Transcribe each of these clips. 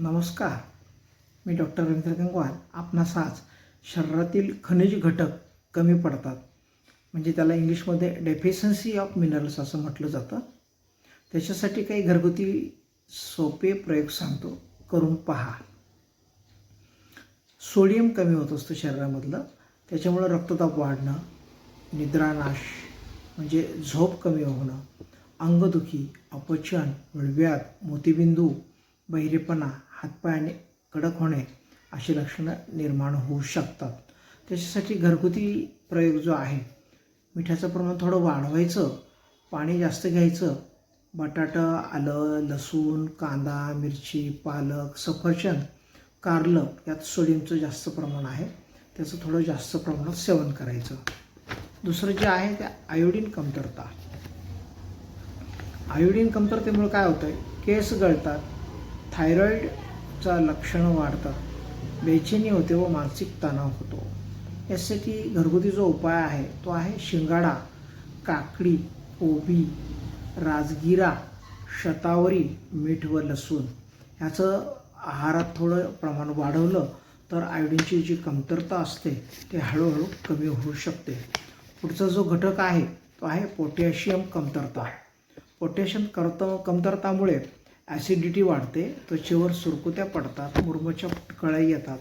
नमस्कार. मी डॉक्टर रवींद्र गंगवार. आपणास आज शरीरातील खनिज घटक कमी पडतात. म्हणजे त्याला इंग्लिशमध्ये डेफिशन्सी ऑफ मिनरल्स असं म्हटलं जातं. त्याच्यासाठी काही घरगुती सोपे प्रयोग सांगतो. करून पहा. सोडियम कमी होत असतं शरीरामधलं. त्याच्यामुळं रक्तदाब वाढणं निद्रानाश म्हणजे झोप कमी होणं अंगदुखी अपचन विळव्यात मोतीबिंदू बहिरेपणा हातपायाने कडक होणे अशी लक्षणं निर्माण होऊ शकतात. त्याच्यासाठी घरगुती प्रयोग जो आहे मिठाचं प्रमाण थोडं वाढवायचं पाणी जास्त घ्यायचं बटाटा आलं लसूण कांदा मिरची पालक सफरचंद कारलं यात सोडियमचं जास्त प्रमाण आहे त्याचं थोडं जास्त प्रमाणात सेवन करायचं. दुसरं जे आहे ते आयोडीन कमतरता. आयोडीन कमतरतेमुळे काय होतं आहे केस गळतात थायरॉईड चा लक्षणं वाढतात. बेचैनी होते व मानसिक तणाव होतो. यासाठी घरगुती जो उपाय आहे तो आहे शिंगाडा काकडी कोबी राजगिरा शतावरी मीठ व लसूण. ह्याचं आहारात थोडं प्रमाण वाढवलं तर आयोडीनची जी कमतरता असते ते हळूहळू कमी होऊ शकते. पुढचा जो घटक आहे तो आहे पोटॅशियम कमतरता. पोटॅशियम करत कमतरतामुळे ॲसिडिटी वाढते त्वचेवर सुरकुत्या पडतात मुरमच्या कळ्या येतात.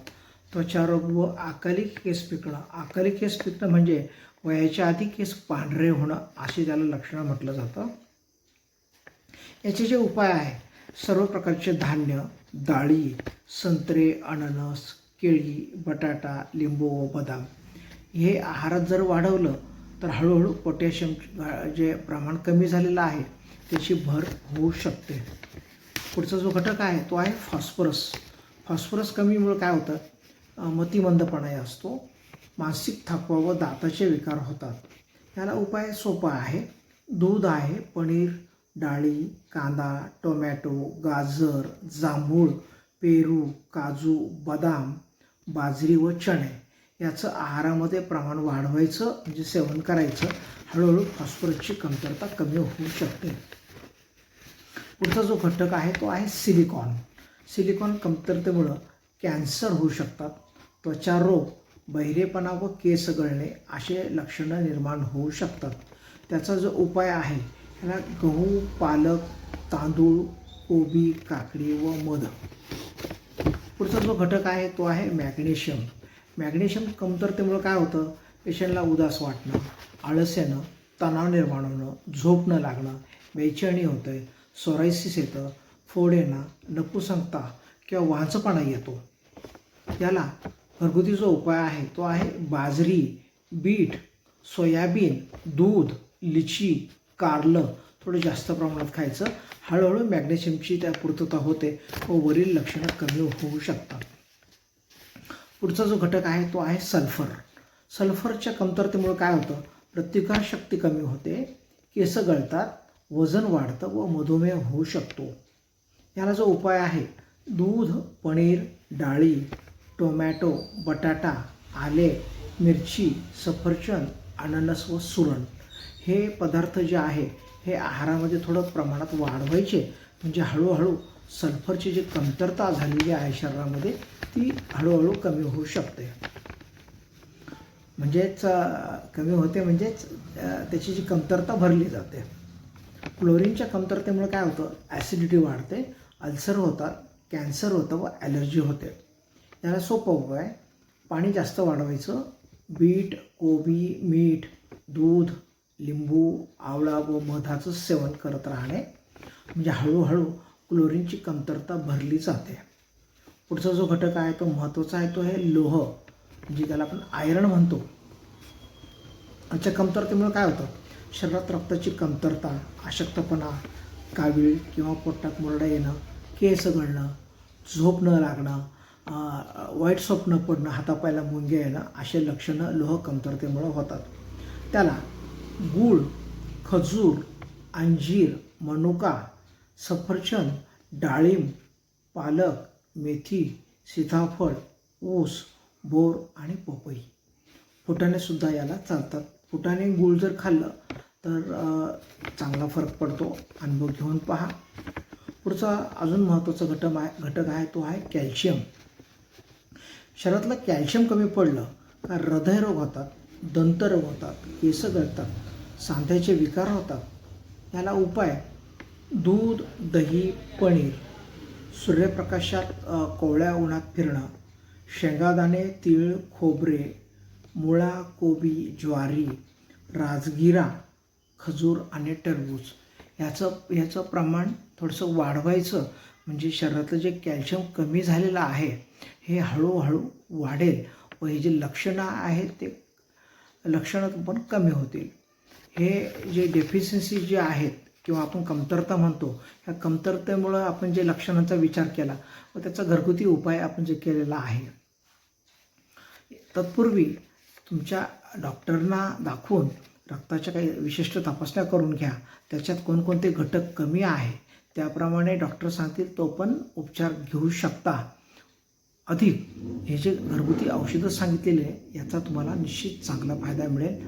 त्वचारोग व अकाली केस पिकणं. अकाली केस पिकणं म्हणजे वयाच्या आधी केस पांढरे होणं अशी त्याला लक्षणं म्हटलं जातं. याचे जे उपाय आहे सर्व प्रकारचे धान्य डाळी संत्रे अननस केळी बटाटा लिंबू व बदाम हे आहारात जर वाढवलं तर हळूहळू पोटॅशियम जे प्रमाण कमी झालेलं आहे. त्याची भर होऊ शकते. पुढचा जो घटक आहे तो आहे फॉस्फरस. फॉस्फरस कमीमुळे काय होतं? मतिमंदपणा असतो. मानसिक थकवा व दाताचे विकार होतात. याला उपाय सोपा आहे. दूध आहे पनीर डाळी कांदा टोमॅटो गाजर जांभूळ पेरू काजू बदाम बाजरी व चणे याचं आहारामध्ये प्रमाण वाढवायचं म्हणजे सेवन करायचं. हळूहळू फॉस्फरसची कमतरता कमी होऊ शकते. पुढचा जो घटक आहे तो आहे सिलिकॉन. सिलिकॉन कमतरतेमुळं कॅन्सर होऊ शकतात. त्वचा रोग बहिरेपणा व केस गळणे असे लक्षणं निर्माण होऊ शकतात. त्याचा जो उपाय आहे ह्याला गहू पालक तांदूळ कोबी काकडी व मध. पुढचा जो घटक आहे तो आहे मॅग्नेशियम. मॅग्नेशियम कमतरतेमुळं काय होतं? पेशंटला उदास वाटणं आळस येणं तणाव निर्माण होणं झोप न लागणं बेचैनी होतं आहे सोरायसिस येतं फोड येणं नपुसंगता किंवा वांचपणा येतो. याला घरगुती जो उपाय आहे. तो आहे बाजरी बीट सोयाबीन दूध लिची कारलं. थोडं जास्त प्रमाणात खायचं. हळूहळू मॅग्नेशियमची त्या पूर्तता होते व वरील लक्षणं कमी होऊ शकतात. पुढचा जो घटक आहे तो आहे सल्फर. सल्फरच्या कमतरतेमुळे काय होतं? प्रतिकारशक्ती कमी होते. केस गळतात. वजन वाढतं व मधुमेह होऊ शकतो. याला जो उपाय आहे दूध पनीर डाळी टोमॅटो बटाटा आले मिरची सफरचंद अननस व सुरण हे पदार्थ जे आहे हे आहारामध्ये थोडं प्रमाणात वाढवायचे. म्हणजे हळूहळू सल्फरची जी कमतरता झालेली आहे शरीरामध्ये ती हळूहळू कमी होऊ शकते. म्हणजेच कमी होते म्हणजेच त्याची जी कमतरता भरली जाते. क्लोरीनच्या कमतरतेमुळे काय होतं? ॲसिडिटी वाढते अल्सर होतात कॅन्सर होतं व ॲलर्जी होते. याला सोपं उपाय पाणी जास्त वाढवायचं. बीट कोबी मीठ दूध लिंबू आवळा व मधाचं सेवन करत राहणे. म्हणजे हळूहळू क्लोरीनची कमतरता भरली जाते. पुढचा जो घटक आहे तो महत्त्वाचा आहे तो आहे लोह. म्हणजे त्याला आपण आयरन म्हणतो. याच्या कमतरतेमुळे काय होतं? शरीरात रक्ताची कमतरता अशक्तपणा कावीळ किंवा पोटात मुरडा येणं केस गळणं झोप न लागणं वाईट स्वप्न पडणं हातापायला मुंग्या येणं असे लक्षणं लोह कमतरतेमुळं होतात. त्याला गूळ खजूर अंजीर मनुका सफरचंद डाळिंब पालक मेथी सीताफळ ऊस बोर आणि पपई फुटाणेसुद्धा याला चालतात. फुटाने गूळ जर खाल्लं तर चांगला फरक पडतो. अनुभव घेऊन पहा. पुढचा अजून महत्त्वाचा घटक आहे घटक आहे तो आहे कॅल्शियम. शरीरातलं कॅल्शियम कमी पडलं का हृदयरोग होतात दंतरोग होतात केस गळतात सांध्याचे विकार होतात याला उपाय दूध दही पनीर सूर्यप्रकाशात कोवळ्या उन्हात फिरणं शेंगादाणे तीळ खोबरे मुळा कोबी ज्वारी राजगिरा खजूर आणि टरबूज याचं याचं प्रमाण थोडंसं वाढवायचं. म्हणजे शरीरातलं जे कॅल्शियम कमी झालेलं आहे हे हळूहळू वाढेल. व हे जे लक्षणं आहेत ते लक्षणं पण कमी होतील. हे जे डेफिशियन्सी जे आहेत किंवा आपण कमतरता म्हणतो ह्या कमतरतेमुळं आपण जे लक्षणांचा विचार केला व त्याचा घरगुती उपाय आपण जे केलेला आहे. तत्पूर्वी तुमच्या डॉक्टरना दाखवून रक्ताच्या काही विशिष्ट तपासण्या करून घ्या. त्याच्यात कोणकोणते घटक कमी आहे त्याप्रमाणे डॉक्टर सांगतील तो पण उपचार घेऊ शकता. अधिक हे जे घरगुती औषधं सांगितलेले याचा तुम्हाला निश्चित चांगला फायदा मिळेल.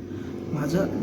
माझं